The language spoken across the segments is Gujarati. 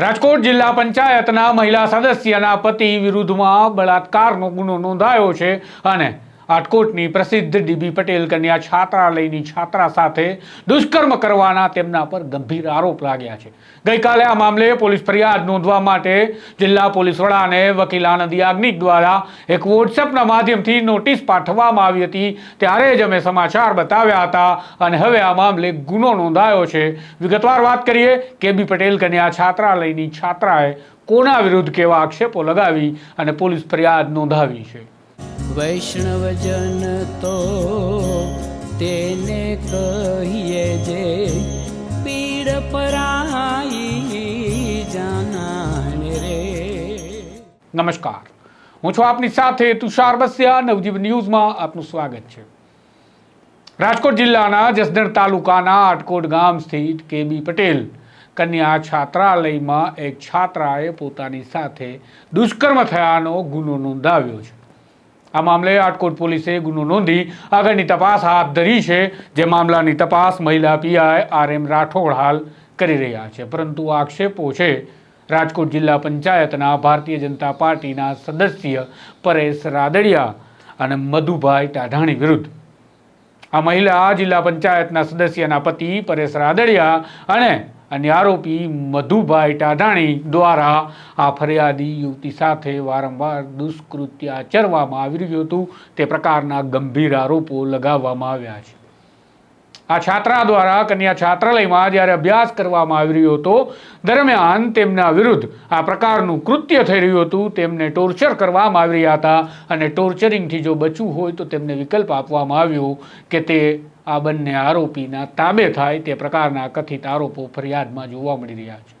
રાજકોટ જિલ્લા પંચાયતના મહિલા સદસ્યના પતિ વિરુદ્ધમાં બળાત્કારનો ગુનો નોંધાયો છે અને રાજકોટની પ્રસિદ્ધ ડીબી પટેલ કન્યા છાત્રાલયની છાત્રા સાથે દુષ્કર્મ કરવાના તેમના પર ગંભીર આરોપ લાગ્યા છે. ગઈકાલે આ મામલે પોલીસ ફરિયાદ નોંધવા માટે જિલ્લા પોલીસ વડાને વકીલ આનંદ યાજ્ઞિક દ્વારા એક વોટ્સએપના માધ્યમથી નોટિસ પાઠવવામાં આવી હતી. ત્યારે જ અમે સમાચાર બતાવ્યા હતા અને હવે આ મામલે ગુનો નોંધાયો છે. વિગતવાર વાત કરીએ, કેબી પટેલ કન્યા છાત્રાલયની છાત્રાએ કોના વિરુદ્ધ કેવા આક્ષેપો લગાવી અને પોલીસ ફરિયાદ નોંધાવી છે? વૈષ્ણવજન તો તેને કહીએ જે પીડ પરાઈ જાનાને રે. નમસ્કાર. હું છું આપની સાથે તુષાર બસ્યા, નવજીવન ન્યૂઝમાં આપનું સ્વાગત છે. રાજકોટ જિલ્લાના જસદણ તાલુકાના આટકોટ ગામ સ્થિત કેબી પટેલ કન્યા છાત્રાલયમાં એક છાત્રાએ પોતાની સાથે દુષ્કર્મ થયાનો ગુનો નોંધાવ્યો છે. આ મામલે આટકોટ પોલીસે ગુનો નોંધી આગળની તપાસ હાથ ધરી છે. જે મામલાની તપાસ મહિલા પીઆઈ આર એમ રાઠોડ હાલ કરી રહ્યા છે. પરંતુ આક્ષેપો છે રાજકોટ જિલ્લા પંચાયતના ભારતીય જનતા પાર્ટીના સદસ્ય પરેશ રાદડિયા અને મધુભાઈ ટાઢાણી વિરુદ્ધ. આ મહિલા જિલ્લા પંચાયતના સદસ્યના પતિ પરેશ રાદડિયા અને અન્ય આરોપી મધુભાઈ ટાઢાણી દ્વારા આ ફરિયાદી યુવતી સાથે વારંવાર દુષ્કૃત્ય આચરવામાં આવી રહ્યું હતું. તે પ્રકારના ગંભીર આરોપો લગાવવામાં આવ્યા છે. આ છાત્રા દ્વારા કન્યા છાત્રાલયમાં જ્યારે અભ્યાસ કરવામાં આવી રહ્યો હતો, દરમિયાન તેમના વિરુદ્ધ આ પ્રકારનું કૃત્ય થઈ રહ્યું હતું. તેમને ટોર્ચર કરવામાં આવી રહ્યા હતા અને ટોર્ચરિંગથી જો બચવું હોય તો તેમને વિકલ્પ આપવામાં આવ્યો કે તે આ બંને આરોપીના તાબે થાય તે પ્રકારના કથિત આરોપો ફરિયાદમાં જોવા મળી રહ્યા છે.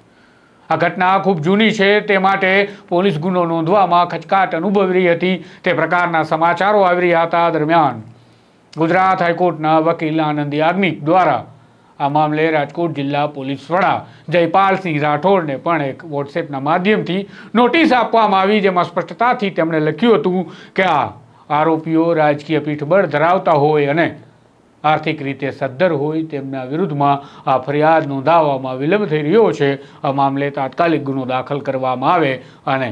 આ ઘટના ખૂબ જૂની છે. તે માટે પોલીસ ગુનો નોંધવામાં ખચકાટ અનુભવી રહી હતી. તે પ્રકારના સમાચારો આવી રહ્યા હતા દરમિયાન ગુજરાત હાઈકોર્ટના વકીલ આનંદ યાજ્ઞિક દ્વારા આ મામલે રાજકોટ જિલ્લા પોલીસ વડા જયપાલસિંહ રાઠોડને પણ એક વોટ્સએપના માધ્યમથી નોટિસ આપવામાં આવી જેમાં સ્પષ્ટતાથી તેમણે લખ્યું હતું કે આ આરોપીઓ રાજકીય પીઠબળ ધરાવતા હોય અને આર્થિક રીતે સદ્ધર હોય તેમના વિરુદ્ધમાં આ ફરિયાદ નોંધાવવામાં વિલંબ થઈ રહ્યો છે. આ મામલે તાત્કાલિક ગુનો દાખલ કરવામાં આવે અને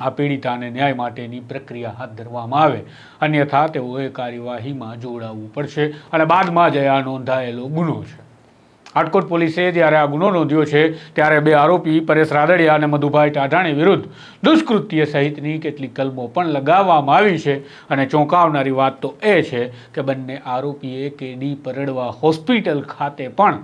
આ પીડિતાને ન્યાય માટેની પ્રક્રિયા હાથ ધરવામાં આવે. અન્યથા તેઓએ કાર્યવાહીમાં જોડાવવું પડશે અને બાદમાં જ આ નોંધાયેલો ગુનો છે. રાજકોટ પોલીસે જ્યારે આ ગુનો નોંધ્યો છે, ત્યારે બે આરોપી પરેશ રાદડિયા અને મધુભાઈ ટાઢાણી વિરુદ્ધ દુષ્કૃત્ય સહિતની કેટલીક કલમો પણ લગાવવામાં આવી છે અને ચોંકાવનારી વાત તો એ છે કે બંને આરોપીએ કેડી પરડવા હોસ્પિટલ ખાતે પણ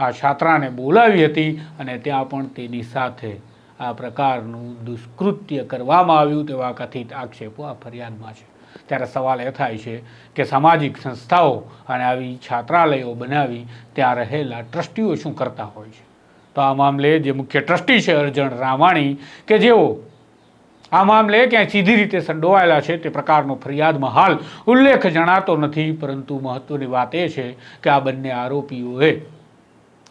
આ છાત્રાને બોલાવી હતી અને ત્યાં પણ તેની સાથે આ પ્રકારનું દુષ્કૃત્ય કરવામાં આવ્યું તેવા કથિત આક્ષેપો આ ફરિયાદમાં છે. ત્યારે સવાલ એ થાય છે કે સામાજિક સંસ્થાઓ અને આવી છાત્રાલયો બનાવી ત્યાં રહેલા ટ્રસ્ટીઓ શું કરતા હોય છે? તો આ મામલે જે મુખ્ય ટ્રસ્ટી છે અર્જણ રામાણી કે જેઓ આ મામલે ક્યાંય સીધી રીતે સંડોવાયેલા છે તે પ્રકારનો ફરિયાદમાં હાલ ઉલ્લેખ જણાતો નથી, પરંતુ મહત્વની વાત એ છે કે આ બંને આરોપીઓએ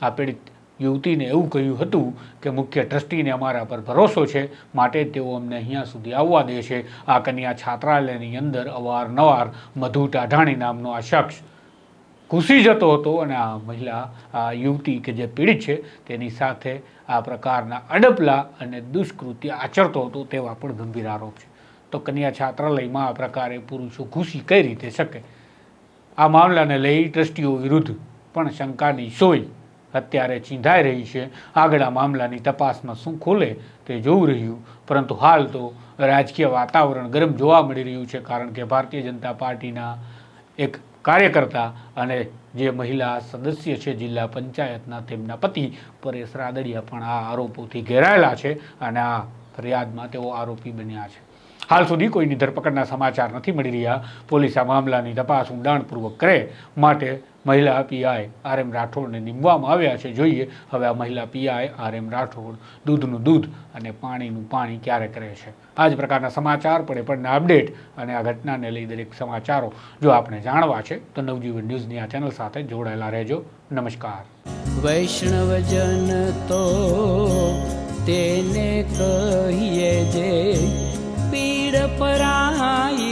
આ પીડિત યુવતીને એવું કહ્યું હતું કે મુખ્ય ટ્રસ્ટીને અમારા પર ભરોસો છે, માટે તેઓ અમને અહીંયા સુધી આવવા દે છે. આ કન્યા છાત્રાલયની અંદર અવારનવાર મધુ ટાઢાણી નામનો આ શખ્સ ઘૂસી જતો હતો અને આ મહિલા, આ યુવતી કે જે પીડિત છે, તેની સાથે આ પ્રકારના અડપલા અને દુષ્કૃત્ય આચરતો હતો તેવા પણ ગંભીર આરોપ છે. તો કન્યા છાત્રાલયમાં આ પ્રકારે પુરુષો ઘૂસી કઈ રીતે શકે? આ મામલાને લઈ ટ્રસ્ટીઓ વિરુદ્ધ પણ શંકાની સોય અત્યારે ચીંધાઈ રહી છે. આગળ આ મામલાની તપાસમાં શું ખોલે તે જોવું રહ્યું. પરંતુ હાલ તો રાજકીય વાતાવરણ ગરમ જોવા મળી રહ્યું છે, કારણ કે ભારતીય જનતા પાર્ટીના એક કાર્યકર્તા અને જે મહિલા સદસ્ય છે જિલ્લા પંચાયતના, તેમના પતિ પરેશ રાદડિયા પણ આ આરોપોથી ઘેરાયેલા છે અને આ ફરિયાદમાં તેઓ આરોપી બન્યા છે. હાલ સુધી કોઈની ધરપકડના સમાચાર નથી મળી રહ્યા. પોલીસ આ મામલાની તપાસ ઊંડાણપૂર્વક કરે માટે મહિલા પીઆઈ આર એમ રાઠોડને નીમવામાં આવ્યા છે. જોઈએ હવે આ મહિલા પીઆઈ આર એમ રાઠોડ દૂધનું દૂધ અને પાણીનું પાણી ક્યારે કરે છે. આ જ પ્રકારના સમાચાર પડે પડના અપડેટ અને આ ઘટનાને લઈ દરેક સમાચારો જો આપણે જાણવા છે, તો નવજીવન ન્યૂઝની આ ચેનલ સાથે જોડાયેલા રહેજો. નમસ્કાર. વૈષ્ણવજન તો તેને કહીએ જે પીડ પરાઈ